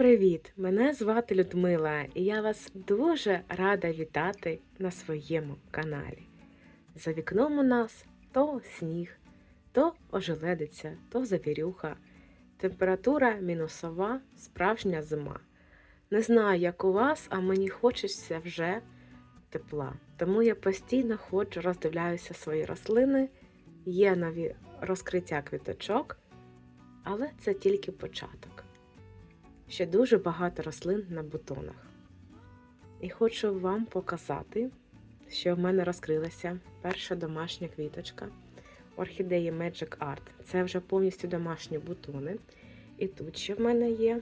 привіт! Мене звати Людмила, і я вас дуже рада вітати на своєму каналі. За вікном у нас то сніг, то ожеледиця, то завірюха. Температура мінусова, справжня зима. Не знаю, як у вас, а мені хочеться вже тепла. Тому я постійно ходжу, роздивляюся свої рослини, є нові розкриття квіточок, але це тільки початок. Ще дуже багато рослин на бутонах. І хочу вам показати, що в мене розкрилася перша домашня квіточка орхідеї Magic Art. Це вже повністю домашні бутони. І тут ще в мене є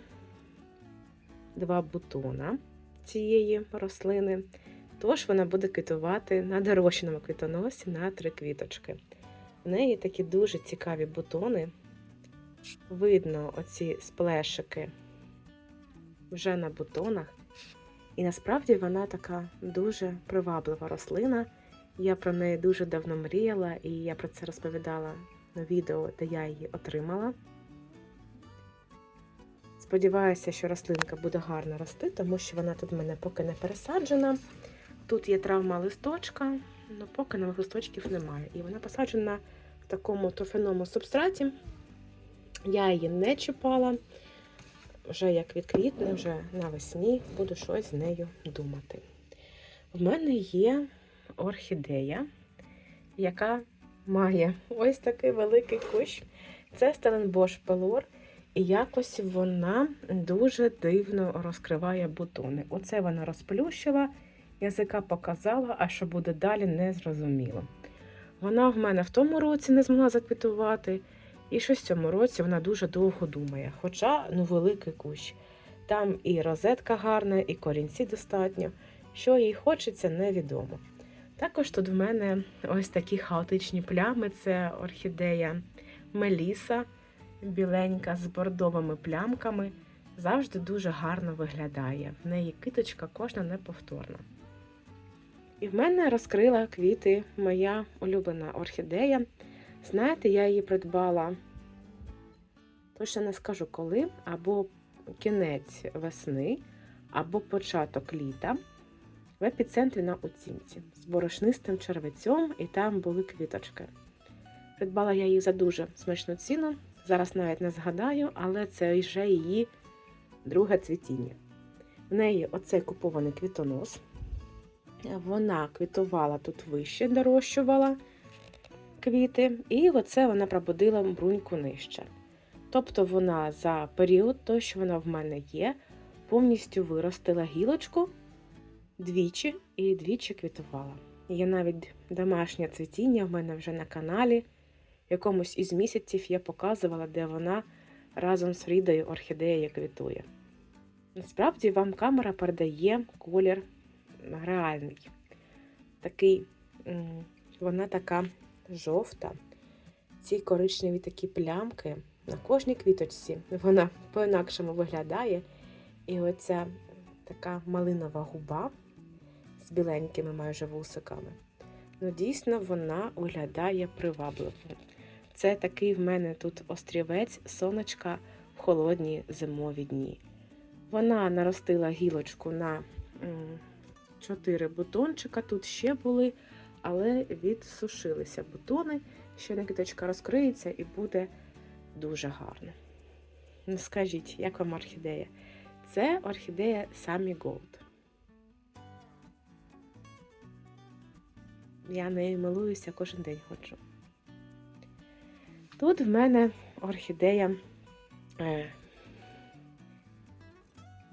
два бутона цієї рослини. Тож вона буде квітувати на дорощеному квітоносі на три квіточки. В неї такі дуже цікаві бутони. Видно оці сплешики вже на бутонах. І насправді вона така дуже приваблива рослина. Я про неї дуже давно мріяла, і я про це розповідала на відео, де я її отримала. Сподіваюся, що рослинка буде гарно рости, тому що вона тут в мене поки не пересаджена. Тут є травма листочка, але поки нових листочків немає. І вона посаджена в такому торфяному субстраті. Я її не чіпала. Вже як відквітне, вже навесні буду щось з нею думати. В мене є орхідея, яка має ось такий великий кущ. Це Стеленбош Пелор. І якось вона дуже дивно розкриває бутони. Оце вона розплющила, язика показала, а що буде далі, не зрозуміло. Вона в мене в тому році не змогла заквітувати. І щось в цьому році вона дуже довго думає. Хоча ну, великий кущ. Там і розетка гарна, і корінці достатньо. Що їй хочеться, невідомо. Також тут в мене ось такі хаотичні плями це орхідея Меліса, біленька з бордовими плямками. Завжди дуже гарно виглядає. В неї киточка кожна неповторна. І в мене розкрила квіти моя улюблена орхідея. Знаєте, я її придбала, точно не скажу коли, або кінець весни, або початок літа в епіцентрі на оцінці з борошнистим червецем, і там були квіточки. Придбала я її за дуже смачну ціну. Зараз навіть не згадаю, але це вже її друге цвітіння. В неї оцей купований квітонос. Вона квітувала тут вище, дорощувала квіти, і оце вона пробудила бруньку нижче. Тобто вона за період, то, що вона в мене є, повністю виростила гілочку двічі і двічі квітувала. Є навіть домашнє цвітіння в мене вже на каналі. Якомусь із місяців я показувала, де вона разом з Фрідою орхідеєю квітує. Насправді вам камера передає колір реальний. Такий, вона така жовта. Ці коричневі такі плямки на кожній квіточці. Вона по-інакшому виглядає. І оця така малинова губа з біленькими майже вусиками. Ну, дійсно, вона виглядає привабливо. Це такий в мене тут острівець сонечка в холодні зимові дні. Вона наростила гілочку на 4 бутончика. Тут ще були але відсушилися бутони. Ще на квіточка розкриється і буде дуже гарно. Ну, скажіть, як вам орхідея? Це орхідея Самі Голд. Я нею милуюся кожен день ходжу. Тут в мене орхідея е,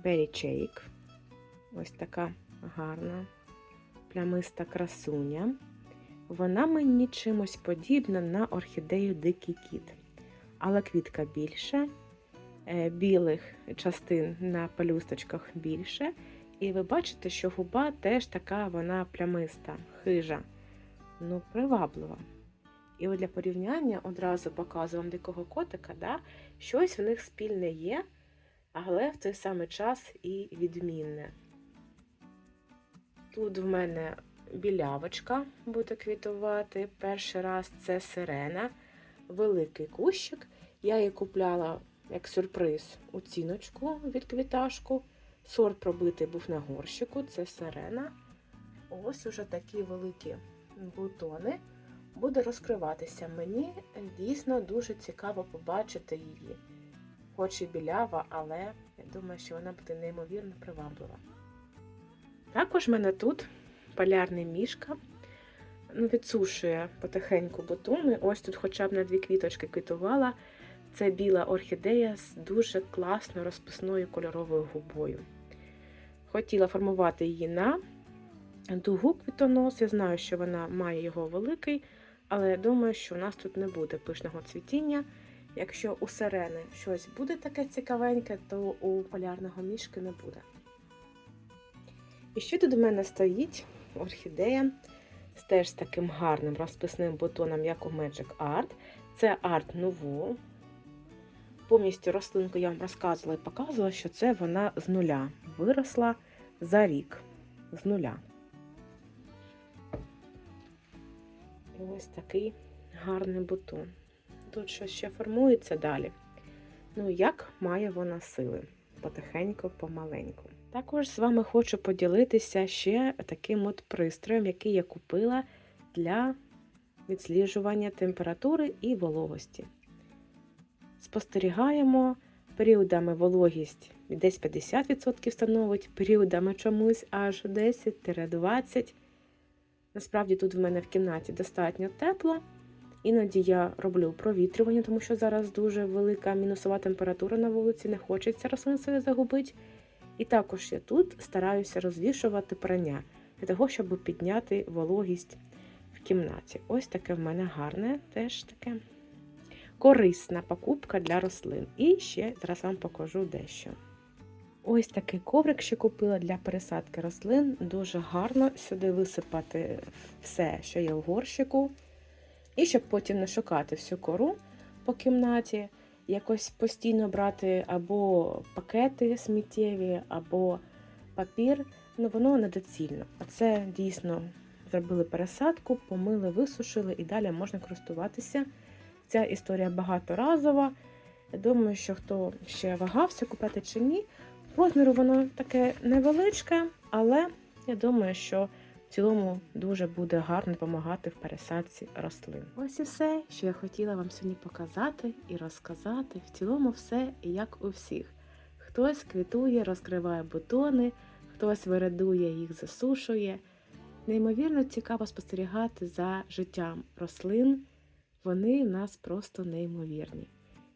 Berry Shake. Ось така гарна плямиста красуня. Вона мені чимось подібна на орхідею Дикий кіт. Але квітка більша, е, білих частин на пелюсточках більше. І ви бачите, що губа теж така вона плямиста, хижа, ну, приваблива. І от для порівняння одразу показую вам дикого котика, да? щось в них спільне є, але в той самий час і відмінне. Тут в мене білявочка буде квітувати. Перший раз це сирена, великий кущик. Я її купляла як сюрприз оціночку від квіташку. Сорт пробитий був на горщику, це сирена. Ось уже такі великі бутони. Буде розкриватися. Мені дійсно дуже цікаво побачити її. Хоч і білява, але я думаю, що вона буде неймовірно приваблива. Також в мене тут полярний мішка. Ну, відсушує потихеньку бутони. Ось тут хоча б на дві квіточки квітувала. Це біла орхідея з дуже класною розписною кольоровою губою. Хотіла формувати її на дугу квітонос. Я знаю, що вона має його великий, але я думаю, що у нас тут не буде пишного цвітіння. Якщо у сирени щось буде таке цікавеньке, то у полярного мішки не буде. І ще тут у мене стоїть орхідея теж з таким гарним розписним бутоном, як у Magic Art. Це Art Nouveau. Повністю рослинку я вам розказувала і показувала, що це вона з нуля виросла за рік. З нуля. І ось такий гарний бутон. Тут щось ще формується далі. Ну, як має вона сили? Потихеньку, помаленьку. Також з вами хочу поділитися ще таким от пристроєм, який я купила для відсліджування температури і вологості. Спостерігаємо періодами вологість десь 50% становить, періодами чомусь аж 10-20%. Насправді тут в мене в кімнаті достатньо тепло. Іноді я роблю провітрювання, тому що зараз дуже велика мінусова температура на вулиці, не хочеться рослин своє загубити. І також я тут стараюся розвішувати прання для того, щоб підняти вологість в кімнаті. Ось таке в мене гарне, теж таке корисна покупка для рослин. І ще зараз вам покажу дещо. Ось такий коврик ще купила для пересадки рослин. Дуже гарно сюди висипати все, що є в горщику. І щоб потім не шукати всю кору по кімнаті, якось постійно брати або пакети сміттєві, або папір, ну воно недоцільно. А це дійсно зробили пересадку, помили, висушили і далі можна користуватися. Ця історія багаторазова. Я думаю, що хто ще вагався, купити чи ні. Розміру воно таке невеличке, але я думаю, що цілому дуже буде гарно допомагати в пересадці рослин. Ось і все, що я хотіла вам сьогодні показати і розказати. В цілому все як у всіх. Хтось квітує, розкриває бутони, хтось вирадує їх, засушує. Неймовірно цікаво спостерігати за життям рослин. Вони в нас просто неймовірні.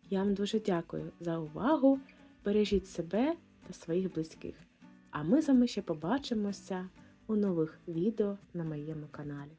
Я вам дуже дякую за увагу. Бережіть себе та своїх близьких. А ми з вами ще побачимося у нових відео на моєму каналі.